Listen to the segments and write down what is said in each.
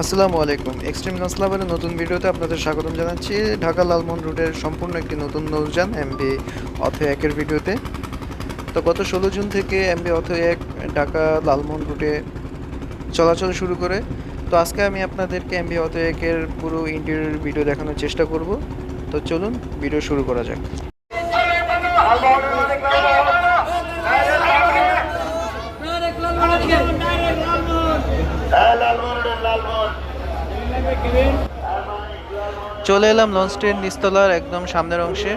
আসসালামু আলাইকুম। এক্সট্রিম নসলাবারের নতুন ভিডিওতে আপনাদের স্বাগতম জানাচ্ছি। ঢাকা লালমোহন রুটের সম্পূর্ণ একটি নতুন নৌযান এমবি অথ একের ভিডিওতে। তো গত ষোলো জুন থেকে এমবি অথ এক ঢাকা লালমোহন রুটে চলাচল শুরু করে। তো আজকে আমি আপনাদেরকে এমবি অথ একের পুরো ইন্টেরিয়র ভিডিও দেখানোর চেষ্টা করব। তো চলুন ভিডিও শুরু করা যাক। চলে এলাম লঞ্চটির নিচতলার একদম সামনের অংশে।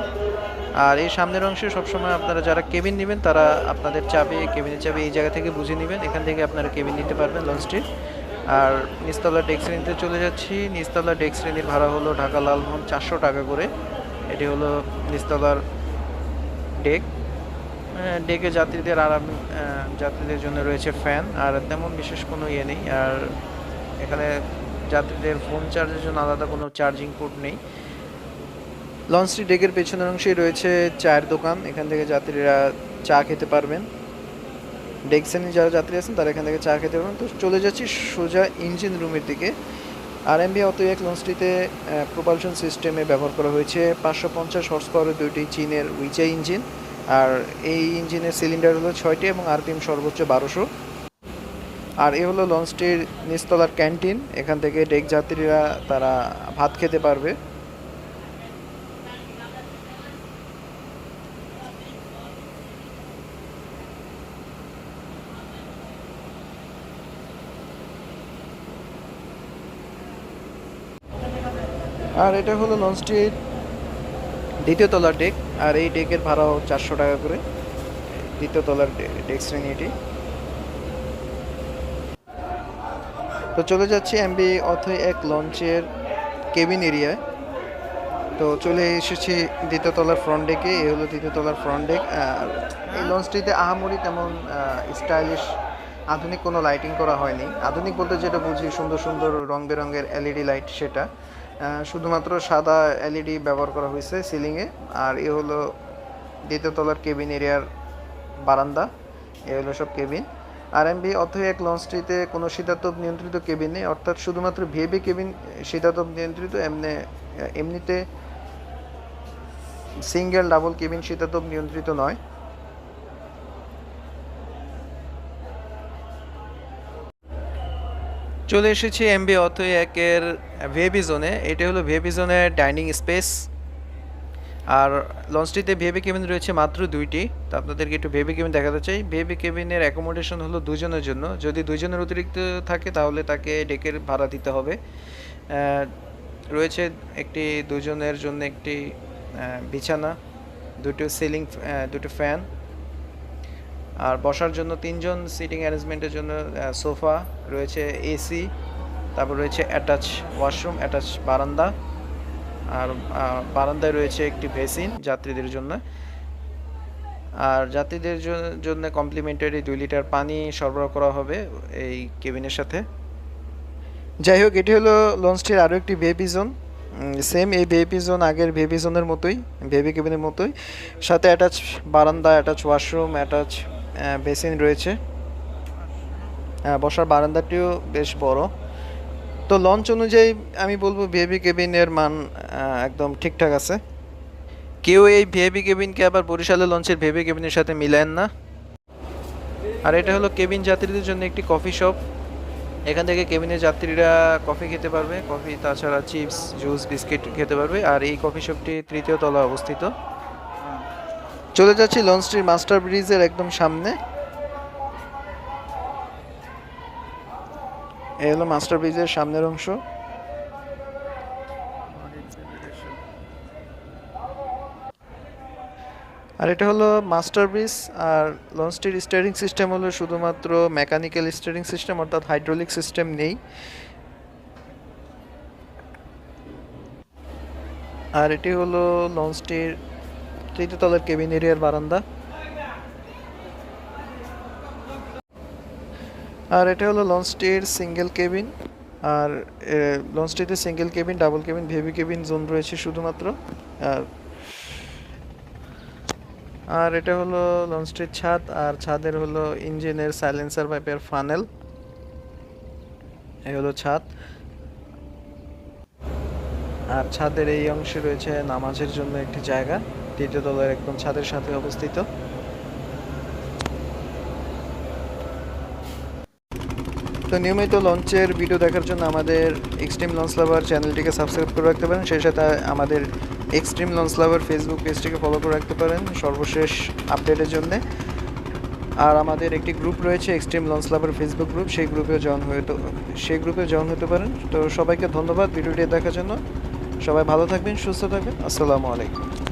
আর এই সামনের অংশে সবসময় আপনারা যারা কেবিন নেবেন, তারা আপনাদের চাবি, কেবিনের চাবি এই জায়গা থেকে বুঝে নেবেন। এখান থেকে আপনারা কেবিন নিতে পারবেন লঞ্চটির আর নিচতলা ডেক শ্রেণীতে চলে যাচ্ছি। নিচতলা ডেক শ্রেণির ভাড়া হলো ঢাকা লালমোহন চারশো টাকা করে। এটি হলো নিচতলার ডেক। ডেকে যাত্রীদের আরাম যাত্রীদের জন্য রয়েছে ফ্যান, আর তেমন বিশেষ কোনো ইয়ে নেই। আর এখানে যাত্রীদের ফোন চার্জের জন্য আলাদা কোনো চার্জিং পোর্ট নেই। লঞ্চটি ডেকের পেছনের অংশেই রয়েছে চায়ের দোকান। এখান থেকে যাত্রীরা চা খেতে পারবেন। ডেক শ্রেণি যারা যাত্রী আছেন, তারা এখান থেকে চা খেতে পারবেন। তো চলে যাচ্ছি সোজা ইঞ্জিন রুমের দিকে। আর এম এমবি অত এক লঞ্চটিতে প্রোপালশন সিস্টেমে ব্যবহার করা হয়েছে। পাঁচশো পঞ্চাশ হর্স পাওয়ারের দুইটি চীনের উইচা ইঞ্জিন আর এই ইঞ্জিনের সিলিন্ডার হলো ছয়টি এবং আরপিএম সর্বোচ্চ বারোশো। আর এ হলো লঞ্চটির নিচতলার ক্যান্টিন, এখান থেকে ডেক যাত্রীরা তারা ভাত খেতে পারবে। আর এটা হলো লঞ্চটির দ্বিতীয় তলার ডেক আর এই ডেকের ভাড়াও চারশো টাকা করে। দ্বিতীয় তলার ডেক শ্রেণি এটি। তো চলে যাচ্ছি এমবি অথই এক লঞ্চের কেবিন এরিয়ায় তো চলে এসেছি দ্বিতীয় তলার ফ্রন্ট ডেকে এ হলো দ্বিতীয় তলার ফ্রন্ট ডেক আর এই লঞ্চটিতে আহামরি তেমন স্টাইলিশ আধুনিক কোনো লাইটিং করা হয়নি। আধুনিক বলতে যেটা বুঝি সুন্দর সুন্দর রং বেরঙের এলইডি লাইট সেটা। আহ, শুধুমাত্র সাদা এলইডি ব্যবহার করা হয়েছে সিলিংয়ে। আর এ হলো দ্বিতীয় তলার কেবিন এরিয়ার বারান্দা। এ হলো সব কেবিন। আর এমবি অথই এক লঞ্চটিতে কোনো শীতাতপ নিয়ন্ত্রিত কেবিন নেই। অর্থাৎ শুধুমাত্র ভিএবি কেবিন শীতাতপ নিয়ন্ত্রিত, এমনি, এমনিতে সিঙ্গেল ডাবল কেবিন শীতাতপ নিয়ন্ত্রিত নয়। চলে এসেছি এমবি অথই একের ভিএবি জোনে। এটি হলো ভিএবি জোনের ডাইনিং স্পেস। আর লঞ্চটিতে ভিএবি কেবিন রয়েছে মাত্র দুইটি। তো আপনাদেরকে একটু ভিএবি কেবিন দেখাতে চাই। ভিএবি কেবিনের অ্যাকোমোডেশন হলো দুজনের জন্য। যদি দুজনের অতিরিক্ত থাকে, তাহলে তাকে ডেকের ভাড়া দিতে হবে। রয়েছে একটি দুজনের জন্য একটি বিছানা, দুটো সিলিং দুটো ফ্যান আর বসার জন্য তিনজন সিটিং অ্যারেঞ্জমেন্টের জন্য সোফা, রয়েছে এসি, তারপর রয়েছে অ্যাটাচ ওয়াশরুম, অ্যাটাচ বারান্দা, আর বারান্দায় রয়েছে একটি বেসিন যাত্রীদের জন্য। আর যাত্রীদের জন্য কমপ্লিমেন্টারি দুই লিটার পানি সরবরাহ করা হবে এই কেবিনের সাথে। যাই হোক, এটি হলো লঞ্চটির আরও একটি বেবি জোন। সেম এই বেবি জোন আগের বেবি জোনের মতোই বেবি কেবিনের মতোই। সাথে অ্যাটাচ বারান্দা, অ্যাটাচ ওয়াশরুম, অ্যাটাচ বেসিন রয়েছে। বসার বারান্দাটিও বেশ বড়। তো লঞ্চ অনুযায়ী আমি বলব ভিএবি কেবিনের মান একদম ঠিকঠাক আছে। কেউ এই ভিএবি কেবিনকে আবার বরিশালের লঞ্চের ভিএবি কেবিনের সাথে মিলায়েন না। আর এটা হলো কেবিন যাত্রীদের জন্য একটি কফি শপ এখান থেকে কেবিনের যাত্রীরা কফি খেতে পারবে। কফি তাছাড়া চিপস জুস বিস্কিট খেতে পারবে। আর এই কফি শপটি তৃতীয় তলা অবস্থিত। চলে যাচ্ছি লঞ্চটির মাস্টার ব্রিজের একদম সামনে। এই হলো মাস্টার ব্রিজের সামনের অংশ। আর এটা হলো মাস্টার ব্রিজ আর লঞ্চটির স্টিয়ারিং সিস্টেম হলো শুধুমাত্র মেকানিক্যাল স্টিয়ারিং সিস্টেম অর্থাৎ হাইড্রোলিক সিস্টেম নেই। আর এটি হলো লঞ্চটির তৃতীয় তলার কেবিন এরিয়ার বারান্দা আর এটা হলো লঞ্চটির সিঙ্গেল কেবিন আর লঞ্চটিতে single cabin double cabin VIP cabin zone রয়েছে শুধুমাত্র। আর আর এটা হলো লঞ্চটির ছাদ, আর ছাদের হলো ইঞ্জিনের সাইলেন্সার পাইপের ফানেল এই হলো ছাদ। আর ছাদের এই অংশে রয়েছে নামাজের জন্য একটি জায়গা। তৃতীয় তলার একদম ছাদের সাথে অবস্থিত। তো নিয়মিত লঞ্চের ভিডিও দেখার জন্য আমাদের এক্সট্রিম লঞ্চ লাভার চ্যানেলটিকে সাবস্ক্রাইব করে রাখতে পারেন। সেই সাথে আমাদের এক্সট্রিম লঞ্চ লাভার ফেসবুক পেজটিকে ফলো করে রাখতে পারেন সর্বশেষ আপডেটের জন্য। আর আমাদের একটি গ্রুপ রয়েছে extreme launch lover Facebook group সেই গ্রুপেও জয়েন হতে সেই গ্রুপে জয়েন হতে পারেন। তো সবাইকে ধন্যবাদ ভিডিওটি দেখার জন্য। সবাই ভালো থাকবেন, সুস্থ থাকবেন। আসসালামু আলাইকুম।